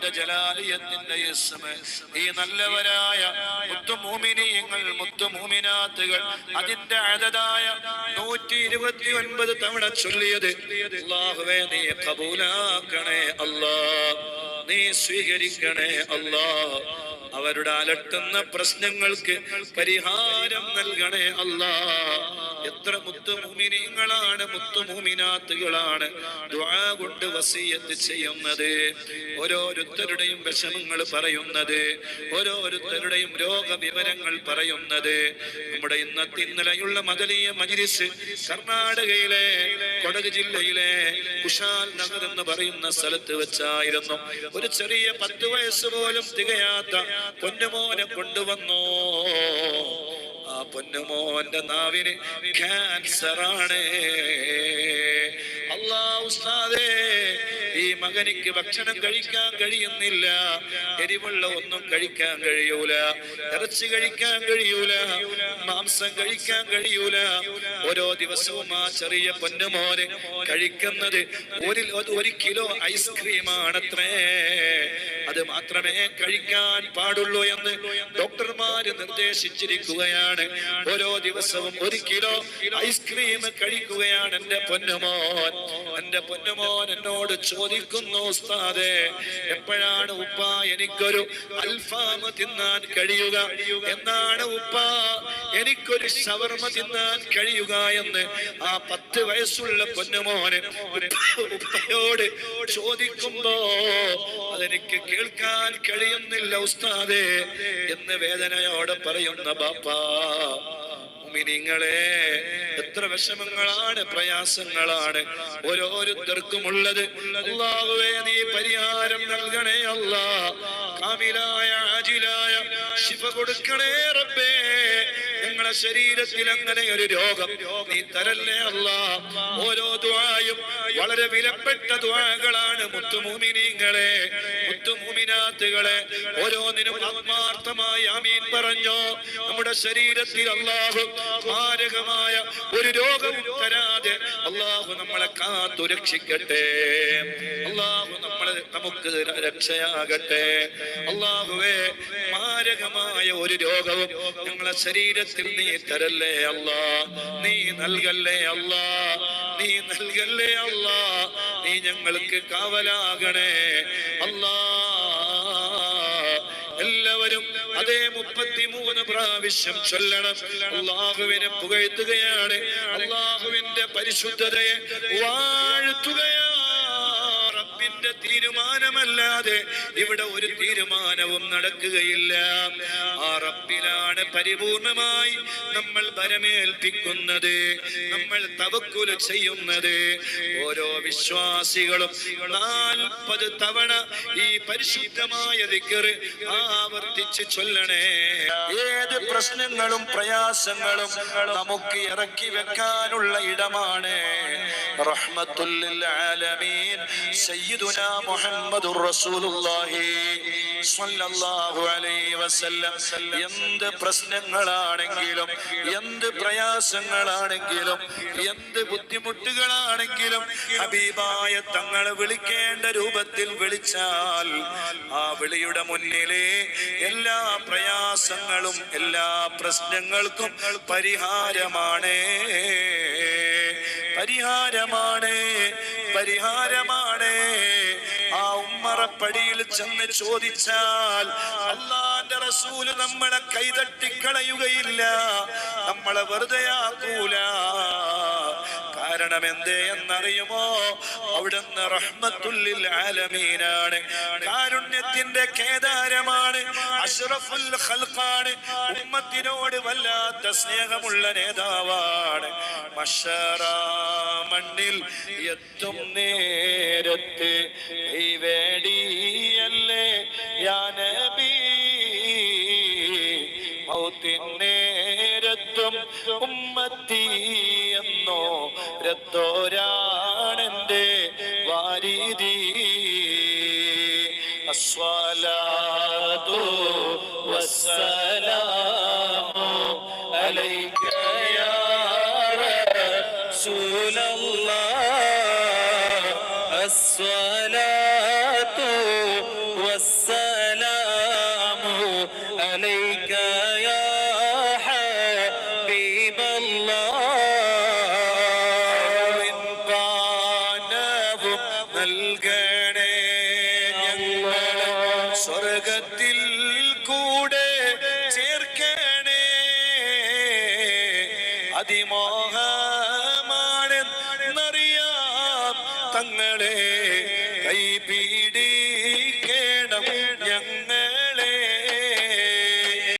റബ്ബിന്റെ ജലാലിയത്തിന്റെ ഈ നല്ലവരായ മുത്തുമൂമിനിയങ്ങൾ മുത്തുമൂമിനാത്തുകൾ അതിന്റെ അതതായ നൂറ്റി ഇരുപത്തി ഒൻപത് തവണ ചൊല്ലിയത് നീ കബൂലാക്കണേ അല്ലാ നീ സ്വീകരിക്കണേ അല്ലാ അവരുടെ അലട്ടുന്ന പ്രശ്നങ്ങൾക്ക് പരിഹാരം നൽകണേ അല്ല. എത്ര മുത്തുമുമിനിങ്ങളാണ് മുത്തുമുമിനാത്തുകളാണ് കൊണ്ട് വസീയത്ത് ചെയ്യുന്നത്. ഓരോരുത്തരുടെയും വിഷമങ്ങൾ പറയുന്നത് ഓരോരുത്തരുടെയും രോഗവിവരങ്ങൾ പറയുന്നത്. നമ്മുടെ ഇന്നത്തെ ഇന്നലെയുള്ള മദലീയ മജിലിസ് കർണാടകയിലെ കൊടക് ജില്ലയിലെ കുഷാൽ നഗർ എന്ന് പറയുന്ന സ്ഥലത്ത് വെച്ചായിരുന്നു. ഒരു ചെറിയ പത്ത് വയസ്സ് പോലും തികയാത്ത പൊന്നുമോനെ കൊണ്ടുവന്നു? ആ പൊന്നുമോന്റെ നാവിന് ക്യാൻസറാണ് അള്ളാ ഉസ്താദേ ഈ മകനിക്ക് ഭക്ഷണം കഴിക്കാൻ കഴിയുന്നില്ല. എരിവുള്ള ഒന്നും കഴിക്കാൻ കഴിയൂല. ഇറച്ചി കഴിക്കാൻ കഴിയൂല. മാംസം കഴിക്കാൻ കഴിയൂല. ഓരോ ദിവസവും ആ ചെറിയ പൊന്നുമോന് കഴിക്കുന്നത് ഒരു ഒരു കിലോ ഐസ്ക്രീമാണത്രേ. അത് മാത്രമേ കഴിക്കാൻ പാടുള്ളൂ എന്ന് ഡോക്ടർമാര് നിർദ്ദേശിച്ചിരിക്കുകയാണ്. ഓരോ ദിവസവും ഒരു കിലോ ഐസ്ക്രീം കഴിക്കുകയാണ് എന്റെ പൊന്നുമോൻ. എന്റെ പൊന്നുമോൻ എന്നോട് ചോദിക്കുന്നു ഉസ്താദേ എപ്പോഴാണ് ഉപ്പ എനിക്കൊരു അൽഫാമ തിന്നാൻ കഴിയുക? എന്നാണ് ഉപ്പ എനിക്കൊരു ഷവർമ തിന്നാൻ കഴിയുക എന്ന് ആ പത്ത് വയസ്സുള്ള പൊന്നുമോന് ഉപ്പ- ഉപ്പയോട് ചോദിക്കുമ്പോ അതെനിക്ക് കേൾക്കാൻ കഴിയുന്നില്ല ഉസ്താദേ എന്ന് വേദനയോടെ പറയുന്ന ബാപ്പാ. മുഅ്മിനീങ്ങളെ എത്ര വിഷമങ്ങളാണ് പ്രയാസങ്ങളാണ്. ഓരോരുത്തർക്കും ഉള്ളത്. അള്ളാഹുവേ നീ പരിഹാരം നൽകണേ അല്ലാ കാമിലായ ആജിലായ ശിഫ കൊടുക്കണേ റബ്ബേ. ഞങ്ങളെ ശരീരത്തിൽ അങ്ങനെ ഒരു രോഗം നീ തരല്ലേ അല്ല ഓരോ ദ്വായും വളരെ വിലപ്പെട്ട ദ്വാകളാണ് മുത്തുമൂമിനീങ്ങളെ. മുത്തുമൂമിനാത്തുകളെ ഓരോന്നിനും ആത്മാർത്ഥമായി ആമീൻ പറഞ്ഞോ. നമ്മുടെ ശരീരത്തിൽ അള്ളാഹു മാരകമായ ഒരു രോഗവും തരാതെ അള്ളാഹു നമ്മളെ കാത്തു രക്ഷിക്കട്ടെ. അള്ളാഹു നമ്മളെ നമുക്ക് രക്ഷയാകട്ടെ. അള്ളാഹുവേ മാരകമായ ഒരു രോഗവും ഞങ്ങളെ ശരീരത്തിൽ നീ തരല്ലേ അല്ലാ. നീ നൽകല്ലേ അല്ലാ. നീ നൽകല്ലേ അല്ലാ. നീ ഞങ്ങൾക്ക് കാവലാകണേ. അല്ലാ എല്ലാവരും അതേ മുപ്പത്തിമൂന്ന് പ്രാവശ്യം ചൊല്ലണം. അള്ളാഹുവിനെ പുകഴ്ത്തുകയാണ്. അള്ളാഹുവിന്റെ പരിശുദ്ധതയെ വാഴ്ത്തുകയാണ്. റബ്ബിന്റെ തീരുമാനമല്ലാതെ ഇവിടെ ഒരു തീരുമാനവും നടക്കുകയില്ല. ആ റബ്ബിലാണ് പരിപൂർണമായി നമ്മൾ ഭരമേൽപ്പിക്കുന്നത് നമ്മൾ തവക്കുല ചെയ്യുന്നത്. ഓരോ വിശ്വാസികളും നാൽപ്പത് തവണ ഈ പരിശുദ്ധമായ ദിക്കറ് ആവർത്തിച്ച് ചൊല്ലണേ. ഏത് പ്രശ്നങ്ങളും പ്രയാസങ്ങളും നമുക്ക് ഇറക്കി വെക്കാനുള്ള ഇടമാണ്. റഹ്മത്തുൽ ആലമീൻ മുഹമ്മദുർ റസൂലുള്ളാഹി സ്വല്ലല്ലാഹു അലൈഹി വസല്ലം എന്ത് പ്രശ്നങ്ങളാണെങ്കിലും എന്ത് പ്രയാസങ്ങളാണെങ്കിലും എന്ത് ബുദ്ധിമുട്ടുകളാണെങ്കിലും ഹബീബായ തങ്ങളെ വിളിക്കേണ്ട രൂപത്തിൽ വിളിച്ചാൽ ആ വിളിയുടെ മുന്നിലെ എല്ലാ പ്രയാസങ്ങളും എല്ലാ പ്രശ്നങ്ങൾക്കും പരിഹാരമാണ്. പരിഹാരമാണ് പരിഹാരമാണ് ഉമ്മറപ്പടിയിൽ ചെന്ന് ചോദിച്ചാൽ അള്ളാന്റെ റസൂൽ നമ്മളെ കൈതട്ടിക്കളയുകയില്ല. നമ്മളെ വെറുതെ കാരണം എന്തേ എന്നറിയുമോ? അവിടുന്ന് റഹ്മത്തുള്ളിൽ ആലമീനാണ്. കാരുണ്യത്തിന്റെ കേദാരമാണ്. അഷ്റഫുൽ ഖൽഖാണ്. ഉമ്മത്തിനോട് വല്ലാത്ത സ്നേഹമുള്ള നേതാവാണ്. മണ്ണിൽ എത്തും നേരത്ത് ഈ വേടിയല്ലേ യാ നബി നേരത്തും ഉമ്മത്തി തോരാണെന്റെ വാരിതി അസ്വാലാദോ വസ്സലാമോ അലൈക്കയ റസൂലല്ലാഹ്. അസ്സലാത്തു വസ്സലാമു അലൈക്കയ നൽകണേ ഞങ്ങളെ സ്വർഗത്തിൽ കൂടെ ചേർക്കണേ. അതിമോഹമാണെന്നറിയാം തങ്ങളെ കൈപീടി